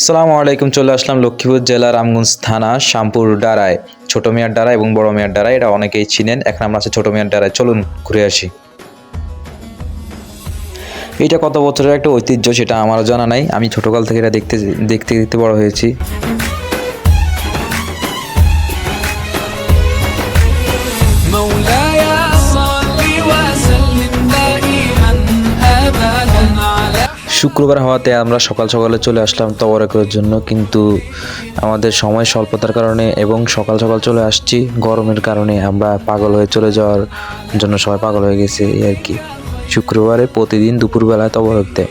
আসসালামু আলাইকুম, চলে আসলাম লক্ষ্মীপুর জেলার রামগঞ্জ থানা, শ্যামপুর ডারায় ছোট মেয়ার ডারা এবং বড় মেয়ার ডারা এটা অনেকেই চিনেন। এখন আমরা আছি ছোট মেয়ার ডারায় চলুন ঘুরে আসি। এটা কত বছরের একটা ঐতিহ্য সেটা আমারও জানা নাই। আমি ছোটকাল থেকে এটা দেখতে দেখতে দেখতে বড় হয়েছি। শুক্রবার হওয়াতে আমরা সকাল সকালে চলে আসলাম তবরা জন্য, কিন্তু আমাদের সময় স্বল্পতার কারণে এবং সকাল সকাল চলে আসছি, গরমের কারণে আমরা পাগল হয়ে চলে যাওয়ার জন্য সবাই পাগল হয়ে গেছে, এই আর কি। শুক্রবারে প্রতিদিন দুপুরবেলায় তবরক দেয়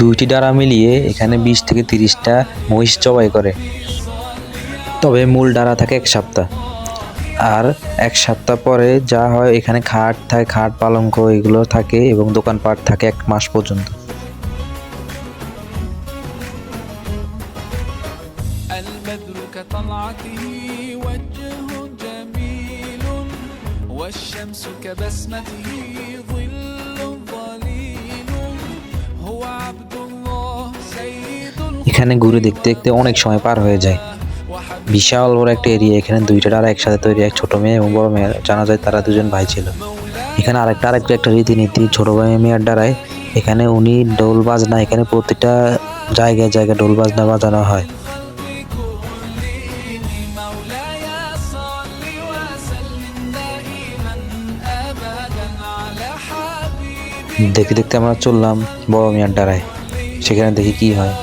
দুইটি ডারা মিলিয়ে এখানে বিশ থেকে তিরিশটা মহিষ জবাই করে। তবে মূল ডারা থাকে এক সপ্তাহ। আর এক সপ্তাহ পরে যা হয় এখানে খাট থাকে খাট পালঙ্ক এগুলো থাকে এবং দোকানপাট থাকে এক মাস পর্যন্ত البدر كطلعته وجه جميل والشمس كبسمته ظل ظليل هو عبد الله سيد এখানে ঘুরে দেখতে দেখতে অনেক সময় পার হয়ে যায় وحبيب বিশাল বড় একটা এরিয়া, এখানে দুইটা ডালা একসাথে তৈরি এক ছোট মেয়ে এবং বড় মেয়ে। জানা যায় তারা দুজন ভাই ছিল। এখানে আরেকটা আরেকটা, একটা রীতিনীতি, ছোট ভাই মেয়ের ডারায় এখানে উনি ডোল বাজনা, এখানে প্রতিটা জায়গায় জায়গায় ডোল বাজনা বাজানো হয়। দেখতে দেখতে আমরা চললাম বড় মিয়ার ডারায় সেখানে দেখি কি হয়।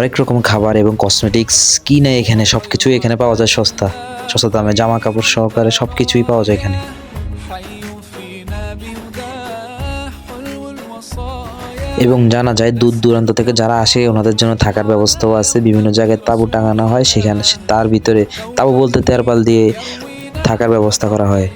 হরেক রকম খাবার এবং কসমেটিক্স কিনে এখানে সব কিছুই এখানে পাওয়া যায় সস্তা। সস্তা দামে জামা কাপড় সহকারে সব কিছুই পাওয়া যায় এখানে। এবং জানা যায় দূর দূরান্ত থেকে যারা আসে, ওনাদের জন্য থাকার ব্যবস্থাও আছে। বিভিন্ন জায়গায় তাঁবু টাঙানো হয়, সেখানে তার ভিতরে তাঁবু বলতে তেরপাল দিয়ে থাকার ব্যবস্থা করা হয়।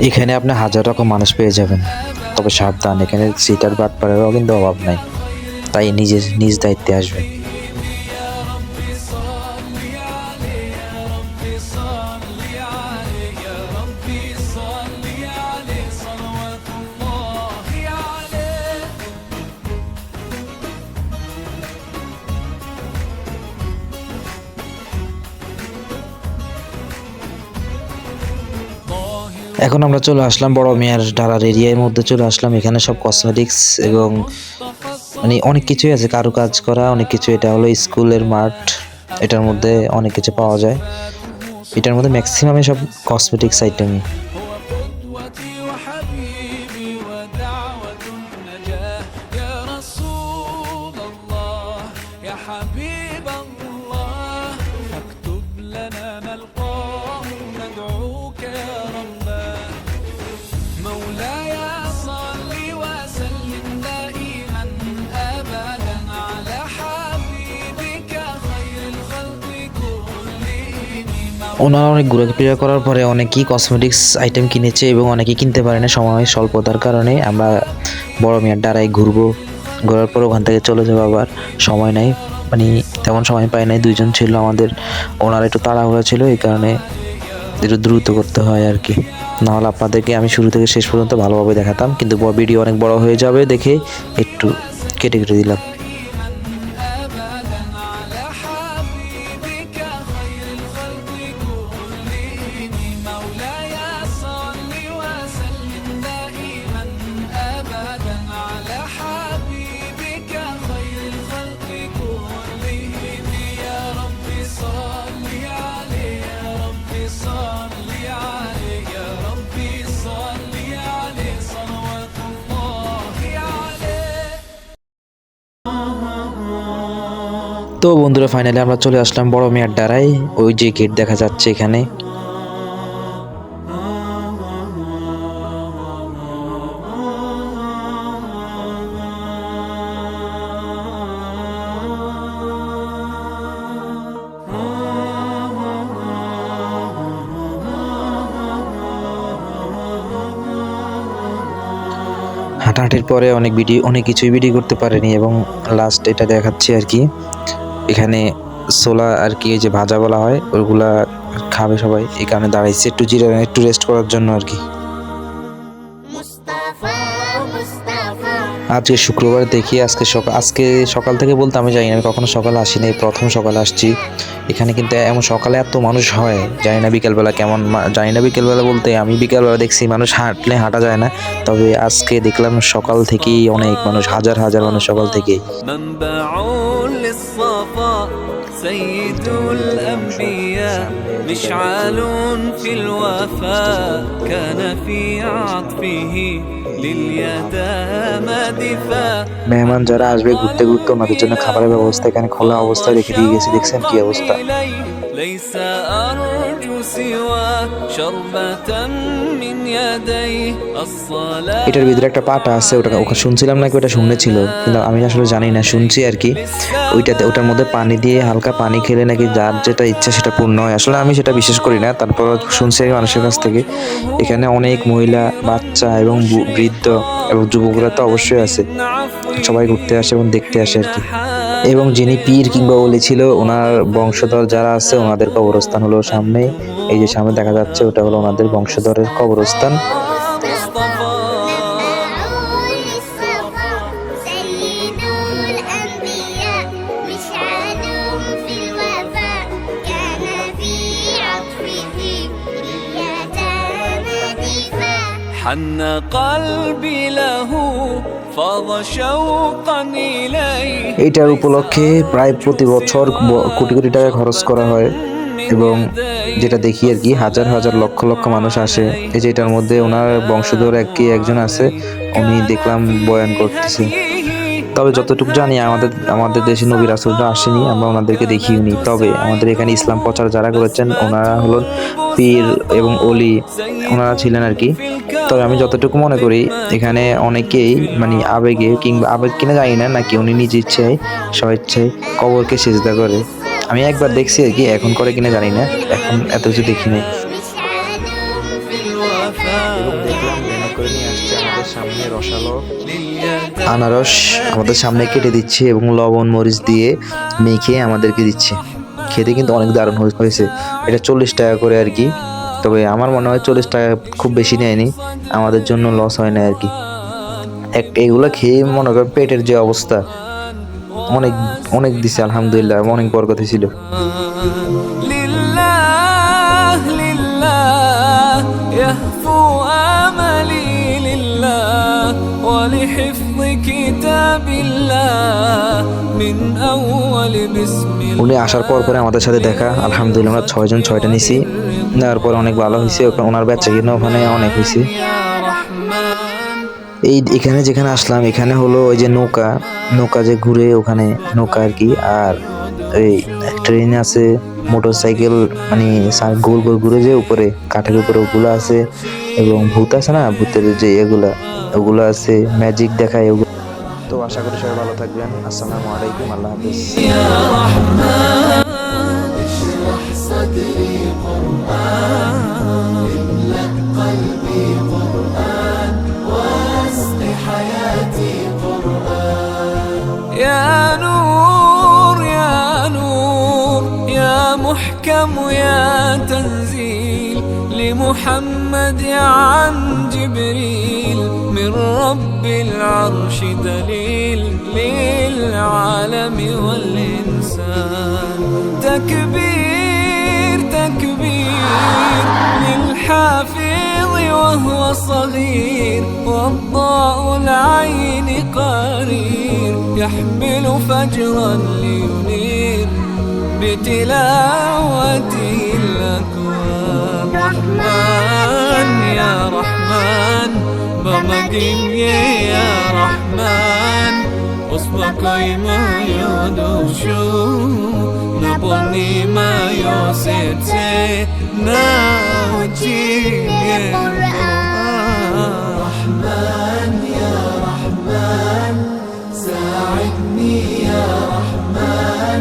এখানে আপনি হাজার রকম মানুষ পেয়ে যাবেন। তবে সাবধান, এখানে সিটার বাটপাড়েরও কিন্তু অভাব নাই। তাই নিজের, নিজ দায়িত্বে আসবেন। এখন আমরা চলে আসলাম বড় মেয়ার ডালার এরিয়ার মধ্যে চলে আসলাম। এখানে সব কসমেটিক্স এবং মানে অনেক কিছুই আছে কারু কাজ করা, অনেক কিছু। এটা হলো স্কুলের মাঠ, এটার মধ্যে অনেক কিছু পাওয়া যায়। এটার মধ্যে ম্যাক্সিমামে সব কসমেটিক্স আইটেমই ওনারা অনেক ঘুরে ঘোরাফেরা করার পরে অনেকেই কসমেটিক্স আইটেম কিনেছে এবং অনেকেই কিনতে পারে না সময় স্বল্পতার কারণে। আমরা বড় মেয়ার ডারায় ঘুরবো। ঘোরার পর ওখান থেকে চলে যাব আবার। সময় নাই। মানে তেমন সময় পাই নাই। দুইজন ছিল আমাদের। ওনার একটু তাড়াহুড়া ছিল, এই কারণে একটু দ্রুত করতে হয় আর কি। নাহলে আপনাদেরকে আমি শুরু থেকে শেষ পর্যন্ত ভালোভাবে দেখাতাম। কিন্তু ভিডিও অনেক বড় হয়ে যাবে দেখে একটু কেটে কেটে দিলাম। তো বন্ধুরা ফাইনালি আমরা চলে আসলাম বড় মেয়ার ডারাই ওই যে গেট দেখা যাচ্ছে এখানে। হাঁটাহাঁটির পরে অনেক ভিডিও অনেক কিছুই ভিডিও করতে পারেনি এবং লাস্ট এটা দেখাচ্ছি আর কি। এখানে সোলা আর কি যে ভাজা বলা হয় ওইগুলা খাবে সবাই। এই কারণে দাঁড়াইছে একটু জিরা একটু রেস্ট করার জন্য আর কি। আজকে শুক্রবার দেখি আজকে সকাল আজকে সকাল থেকে বলতে আমি জানি না আমি কখনো সকালে আসিনি এই প্রথম সকালে আসছি। এখানে কিন্তু এমন সকালে এত মানুষ হয় জানি না বিকেলবেলা কেমন জানি না বিকেলবেলা বলতে আমি বিকেলবেলা দেখছি মানুষ হাঁটলে হাঁটা যায় না তবে আজকে দেখলাম সকাল থেকেই অনেক মানুষ হাজার হাজার মানুষ সকাল থেকেই। منبع للصفاء سيد الأنبياء مشعل في الوفاء كان في عطفه لليتامى دفاع মেহমান যারা আসবে ঘুরতে ঘুরতে ওনাদের জন্য খাবারের ব্যবস্থা এখানে খোলা অবস্থায় রেখে দিয়ে গেছি দেখছেন কি অবস্থা এটার ভিতরে একটা পাটা আছে ওটা ওখানে শুনছিলাম নাকি ওটা শুনেছিল, কিন্তু আমি আসলে জানি না, শুনছি আর কি। ওইটাতে, ওটার মধ্যে পানি দিয়ে হালকা পানি খেলে নাকি যার যেটা ইচ্ছা সেটা পূর্ণ হয়। আসলে আমি সেটা বিশ্বাস করি না তারপর শুনছি আমি মানুষের কাছ থেকে। এখানে অনেক মহিলা, বাচ্চা এবং বৃদ্ধ এবং যুবকরা তো অবশ্যই আছে। সবাই ঘুরতে আসে এবং দেখতে আসে আর কি। এবং যিনি পীর কিংবা ওলি ছিল ওনার বংশধর যারা আছে ওনাদের কবরস্থান হলো সামনে এই যে সামনে দেখা যাচ্ছে ওটা হলো ওনাদের বংশধরের কবরস্থান مدعو للصفا سيد الأنبياء مشعل في الوفاء كان في عطفه لليتامى دفاع حن قلبي এইটার উপলক্ষে প্রায় প্রতি বছর কোটি কোটি টাকা খরচ করা হয় এবং যেটা দেখি আর কি, হাজার হাজার লক্ষ লক্ষ মানুষ আসে। এই যে এটার মধ্যে ওনার বংশধর এক একজন আছে, উনি দেখলাম বয়ান করতেছে। তবে যতটুকু জানি, আমাদের আমাদের দেশে নবী রাসুলরা আসেনি, আমরা ওনাদেরকে দেখিওনি তবে আমাদের এখানে ইসলাম প্রচার যারা করেছেন, ওনারা হলেন পীর এবং অলি ওনারা ছিলেন আর কি। তবে আমি যতটুকু মনে করি এখানে অনেকেই মানে আবেগে কিংবা আবেগ কিনা জানি না নাকি উনি নিজ ইচ্ছায় স্বইচ্ছায় কবরকে সেজদা করে। আমি একবার দেখছি আর কি এখন করে কিনা জানি না এখন এত কিছু দেখি নাই। সামনে আনারস আমাদের সামনে কেটে দিচ্ছে এবং লবণ মরিচ দিয়ে মেখে আমাদেরকে দিচ্ছে। খেতে কিন্তু অনেক দারুণ হয়েছে। এটা চল্লিশ টাকা করে আর কি। তবে আমার মনে হয় চল্লিশ টাকা খুব বেশি নেয়নি। আমাদের জন্য লস হয় না আর কি। এক এগুলো খেয়ে মনে করেন পেটের যে অবস্থা অনেক অনেক দিছে আলহামদুলিল্লাহ অনেক বরকতে ছিল। উনি আসার পর পরে আমাদের সাথে দেখা আলহামদুলিল্লাহ আমরা ছয়জন ছয়টা নিছি। দেওয়ার পর অনেক ভালো হয়েছে। ওনার বাচ্চা কিনা ওখানে অনেক হয়েছে। এই এখানে যেখানে আসলাম, এখানে হলো ওই যে নৌকা। নৌকা যে ঘুরে ওখানে নৌকা আর কি। আর এই ট্রেন আছে মোটর সাইকেল মানে গোল গোল ঘুরে যে উপরে, কাঠের উপরে ওগুলো আছে। এবং ভূত আছে না, ভূতের যে এগুলা, ওগুলো আছে ম্যাজিক দেখায় ওগুলো। তো আশা করি সবাই ভালো থাকবেন। আসসালামু আলাইকুম, আল্লাহ হাফিজ। يا رحمن يا نور يا نور يا محكم يا تنزيل لمحمد عن جبريل من رب العرش دليل للعالم والإنسان. تكبير للحافظ وهو صغير والضاء العين قرير يحمل فجرا لينير بتلاوته الأكوان. رحمن يا رحمن بمجين يا رحمن أصبك ما يدوشو نبني ما يوسيت ناوجي رحمن يا رحمن ساعدني يا رحمن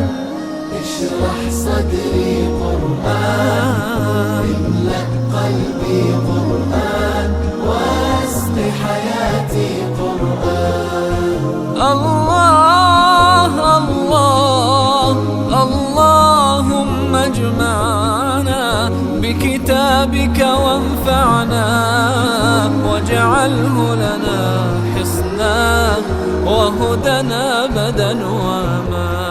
اشرح صدري قرآن. الحسنى وهدنا مدى وأمان.